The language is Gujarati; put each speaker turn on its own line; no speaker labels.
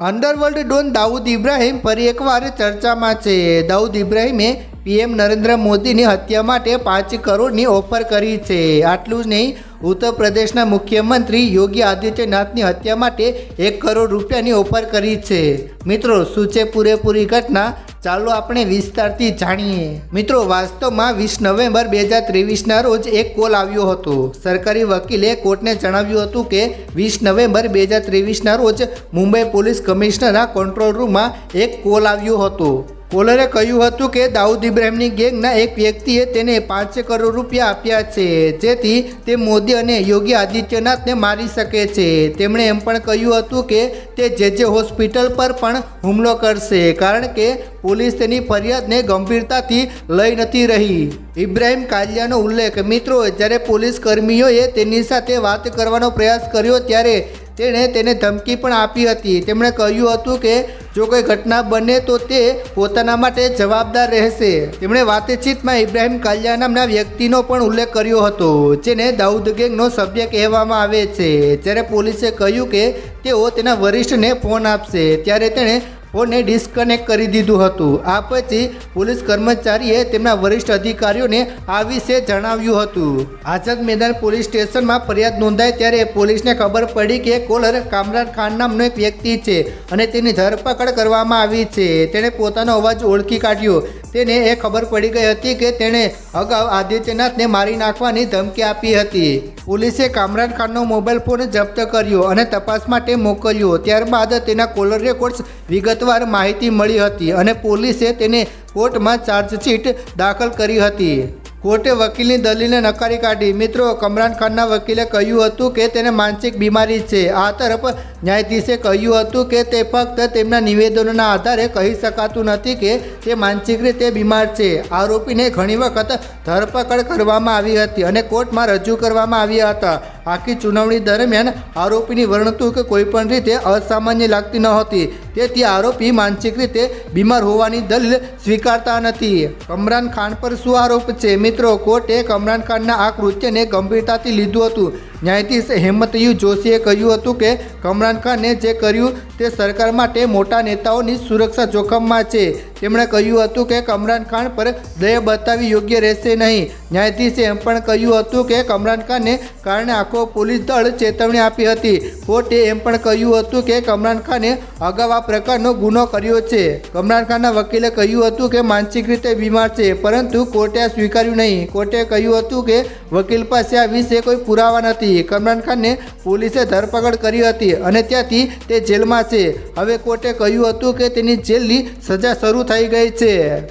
અંડરવર્લ્ડ ડોન દાઉદ ઇબ્રાહિમ ફરી એકવાર ચર્ચામાં છે. દાઉદ ઇબ્રાહિમે પીએમ નરેન્દ્ર મોદીની હત્યા માટે પાંચ કરોડની ઓફર કરી છે. આટલું જ નહીં, ઉત્તર પ્રદેશના મુખ્યમંત્રી યોગી આદિત્યનાથની હત્યા માટે એક કરોડ રૂપિયાની ઓફર કરી છે. મિત્રો, શું છે પૂરેપૂરી ઘટના? ચાલો આપણે વિસ્તારથી જાણીએ. મિત્રો, વાસ્તવમાં વીસ નવેમ્બર બે હજાર ત્રેવીસના રોજ એક કોલ આવ્યો હતો. સરકારી વકીલે કોર્ટને જણાવ્યું હતું કે, વીસ નવેમ્બર બે હજાર ત્રેવીસના રોજ મુંબઈ પોલીસ કમિશનરના કંટ્રોલ રૂમમાં એક કોલ આવ્યો હતો. કોલરે કહ્યું હતું કે દાઉદ ઇબ્રાહિમની ગેંગના એક વ્યક્તિએ તેને પાંચસો કરોડ રૂપિયા આપ્યા છે. જેથી તે મોદી અને યોગી આદિત્યનાથને મારી શકે છે. તેમણે એમ પણ કહ્યું હતું કે તે જે જે હોસ્પિટલ પર પણ હુમલો કરશે, કારણ કે પોલીસ તેની ફરિયાદને ગંભીરતાથી લઈ નથી રહી. ઇબ્રાહિમ કાલિયાનો ઉલ્લેખ, મિત્રો, જ્યારે પોલીસ કર્મીઓએ તેની સાથે વાત કરવાનો પ્રયાસ કર્યો ત્યારે તેણે તેને ધમકી પણ આપી હતી. તેમણે કહ્યું હતું કે, જો કોઈ ઘટના બને તો તે પોતાના માટે જવાબદાર રહેશે. તેમણે વાતચીતમાં ઇબ્રાહિમ કાલિયા નામના વ્યક્તિનો પણ ઉલ્લેખ કર્યો હતો, જેને દાઉદ ગેંગનો સભ્ય કહેવામાં આવે છે. જ્યારે પોલીસે કહ્યું કે તેઓ તેના વરિષ્ઠને ફોન આપશે, ત્યારે તેણે ફોનને ડિસ્કનેક્ટ કરી દીધું હતું. આ પછી પોલીસ કર્મચારીએ તેમના વરિષ્ઠ અધિકારીઓને આ વિશે જણાવ્યું હતું. આઝાદ મેદાન પોલીસ સ્ટેશનમાં ફરિયાદ નોંધાઈ ત્યારે પોલીસને ખબર પડી કે કોલર કામરાન ખાન નામનો એક વ્યક્તિ છે અને તેની ધરપકડ કરવામાં આવી છે. તેણે પોતાનો અવાજ ઓળખી કાઢ્યો. તેને એ ખબર પડી ગઈ હતી કે તેણે અગાઉ આદિત્યનાથને મારી નાખવાની ધમકી આપી હતી. પોલીસે કામરાન ખાનનો મોબાઈલ ફોન જપ્ત કર્યો અને તપાસ માટે મોકલ્યો. ત્યારબાદ તેના કોલર રેકોર્ડ્સ વિગતવાર માહિતી મળી હતી અને પોલીસે તેને કોર્ટમાં ચાર્જશીટ દાખલ કરી હતી. કોર્ટે વકીલની દલીલને નકારી કાઢી. મિત્રો, કમરાન ખાનના વકીલે કહ્યું હતું કે તેને માનસિક બીમારી છે. આ તરફ ન્યાયાધીશે કહ્યું હતું કે તે ફક્ત તેમના નિવેદનોના આધારે કહી શકાતું નથી કે તે માનસિક રીતે બીમાર છે. આરોપીને ઘણી વખત ધરપકડ કરવામાં આવી હતી અને કોર્ટમાં રજૂ કરવામાં આવ્યા હતા. આખી ચુનાવણી દરમિયાન આરોપીની વર્ણતુક કોઈપણ રીતે અસામાન્ય લાગતી નહોતી તેથી આરોપી માનસિક રીતે બીમાર હોવાની દલીલ સ્વીકારતા નથી. કમરાન ખાન પર શું આરોપ છે? મિત્રો, કોર્ટે કમરાન ખાનના આ કૃત્યને ગંભીરતાથી લીધું હતું. ન્યાયાધીશ હેમંતયુ જોશીએ કહ્યું હતું કે કમરાન ખાને જે કર્યું તે સરકાર માટે મોટા નેતાઓની સુરક્ષા જોખમમાં છે. તેમણે કહ્યું હતું કે કમરાન ખાન પર દયા બતાવી યોગ્ય રહેશે નહીં. ન્યાયાધીશે એમ પણ કહ્યું હતું કે કમરાન ખાનને કારણે આખો પોલીસ દળ ચેતવણી આપી હતી. કોર્ટે એમ પણ કહ્યું હતું કે કમરાન ખાને અગાઉ આ પ્રકારનો ગુનો કર્યો છે. કમરાન ખાનના વકીલે કહ્યું હતું કે માનસિક રીતે બીમાર છે, પરંતુ કોર્ટે આ સ્વીકાર્યું નહીં. કોર્ટે કહ્યું હતું કે વકીલ પાસે આ વિશે કોઈ પુરાવા નથી. કમરાન ખાનને પોલીસે ધરપકડ કરી હતી અને ત્યાંથી તે જેલમાં છે. હવે કોર્ટે કહ્યું હતું કે તેની જેલની સજા શરૂ થઈ ગઈ છે.